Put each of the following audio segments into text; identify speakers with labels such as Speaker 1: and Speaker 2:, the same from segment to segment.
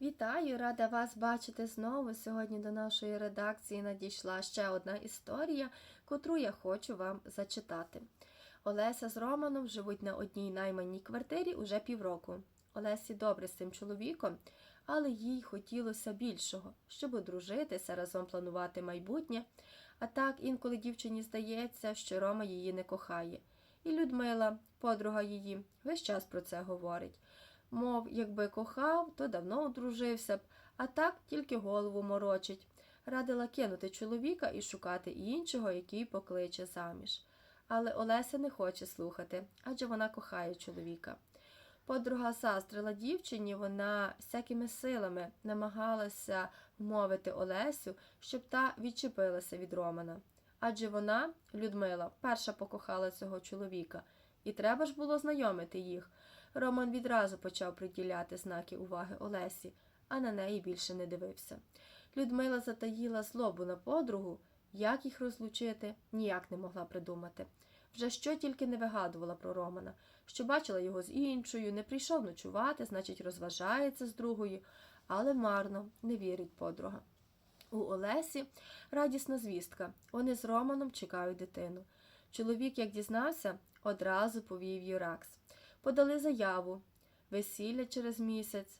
Speaker 1: Вітаю, рада вас бачити знову. Сьогодні до нашої редакції надійшла ще одна історія, котру я хочу вам зачитати. Олеся з Романом живуть на одній найманій квартирі уже півроку. Олесі добре з цим чоловіком, але їй хотілося більшого, щоб одружитися, разом планувати майбутнє. А так інколи дівчині здається, що Рома її не кохає. І Людмила, подруга її, весь час про це говорить. Мов, якби кохав, то давно одружився б, а так тільки голову морочить. Радила кинути чоловіка і шукати іншого, який покличе заміж. Але Олеся не хоче слухати, адже вона кохає чоловіка. Подруга заздрила дівчині, вона всякими силами намагалася вмовити Олесю, щоб та відчепилася від Романа. Адже вона, Людмила, перша покохала цього чоловіка, і треба ж було знайомити їх. Роман відразу почав приділяти знаки уваги Олесі, а на неї більше не дивився. Людмила затаїла злобу на подругу, як їх розлучити, ніяк не могла придумати. Вже що тільки не вигадувала про Романа, що бачила його з іншою, не прийшов ночувати, значить, розважається з другою, але марно не вірить подруга. У Олесі радісна звістка. Вони з Романом чекають дитину. Чоловік, як дізнався, одразу повів Юракс. Подали заяву, весілля через місяць.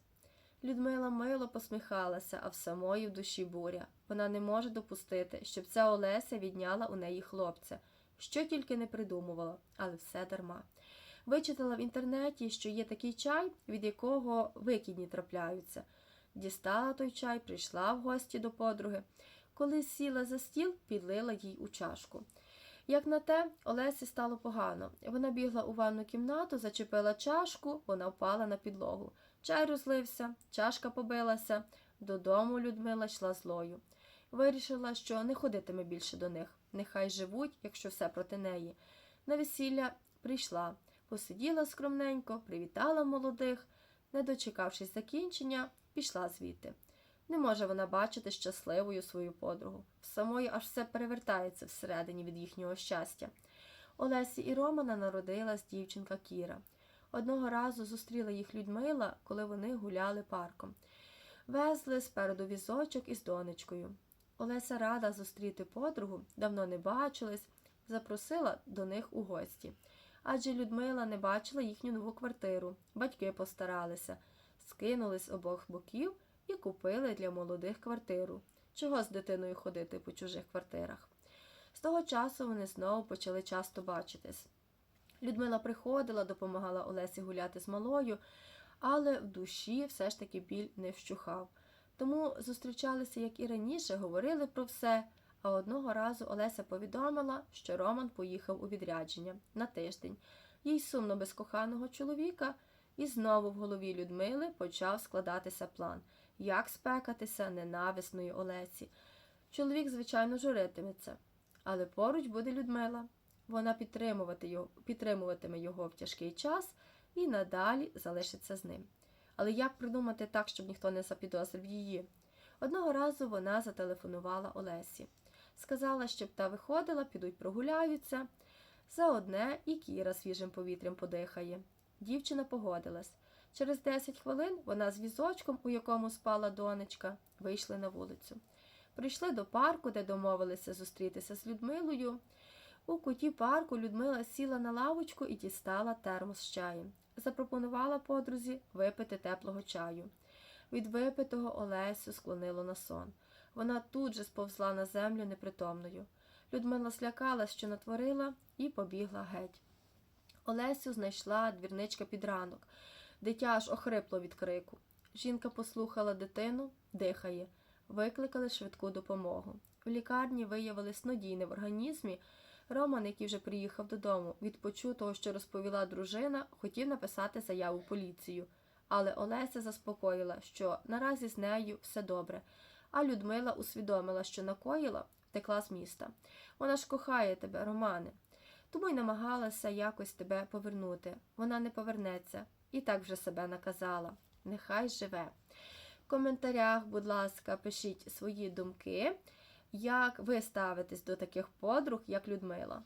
Speaker 1: Людмила мило посміхалася, а в самої в душі буря. Вона не може допустити, щоб ця Олеся відняла у неї хлопця, що тільки не придумувала, але все дарма. Вичитала в інтернеті, що є такий чай, від якого викидні трапляються. Дістала той чай, прийшла в гості до подруги. Коли сіла за стіл, підлила їй у чашку. Як на те, Олесі стало погано. Вона бігла у ванну кімнату, зачепила чашку, вона впала на підлогу. Чай розлився, чашка побилася. Додому Людмила йшла злою. Вирішила, що не ходитиме більше до них. Нехай живуть, якщо все проти неї. На весілля прийшла, посиділа скромненько, привітала молодих, не дочекавшись закінчення, пішла звідти. Не може вона бачити щасливою свою подругу. В самої аж все перевертається всередині від їхнього щастя. Олесі і Романа народилась дівчинка Кіра. Одного разу зустріла їх Людмила, коли вони гуляли парком. Везли спереду візочок із донечкою. Олеся рада зустріти подругу, давно не бачились, запросила до них у гості. Адже Людмила не бачила їхню нову квартиру. Батьки постаралися, скинули з обох боків і купили для молодих квартиру. Чого з дитиною ходити по чужих квартирах? З того часу вони знову почали часто бачитись. Людмила приходила, допомагала Олесі гуляти з малою, але в душі все ж таки біль не вщухав. Тому зустрічалися, як і раніше, говорили про все. А одного разу Олеся повідомила, що Роман поїхав у відрядження на тиждень. Їй сумно без коханого чоловіка, і знову в голові Людмили почав складатися план, як спекатися ненависної Олесі. Чоловік, звичайно, журитиметься, але поруч буде Людмила. Вона підтримувати його, підтримуватиме його в тяжкий час і надалі залишиться з ним. Але як придумати так, щоб ніхто не запідозрив її? Одного разу вона зателефонувала Олесі. Сказала, щоб та виходила, підуть прогуляються. За одне і Кіра свіжим повітрям подихає. Дівчина погодилась. Через 10 хвилин вона з візочком, у якому спала донечка, вийшли на вулицю. Прийшли до парку, де домовилися зустрітися з Людмилою. У куті парку Людмила сіла на лавочку і дістала термос з чаєм. Запропонувала подрузі випити теплого чаю. Від випитого Олесю склонило на сон. Вона тут же сповзла на землю непритомною. Людмила злякалась, що натворила, і побігла геть. Олесю знайшла двірничка під ранок. Дитя аж охрипло від крику. Жінка послухала дитину, дихає, викликали швидку допомогу. В лікарні виявили снодійне в організмі. Роман, який вже приїхав додому, від почутого, що розповіла дружина, хотів написати заяву поліцію. Але Олеся заспокоїла, що наразі з нею все добре, а Людмила усвідомила, що накоїла, втекла з міста. Вона ж кохає тебе, Романе, тому й намагалася якось тебе повернути. Вона не повернеться і так вже себе наказала. Нехай живе. В коментарях, будь ласка, пишіть свої думки, як ви ставитесь до таких подруг, як Людмила.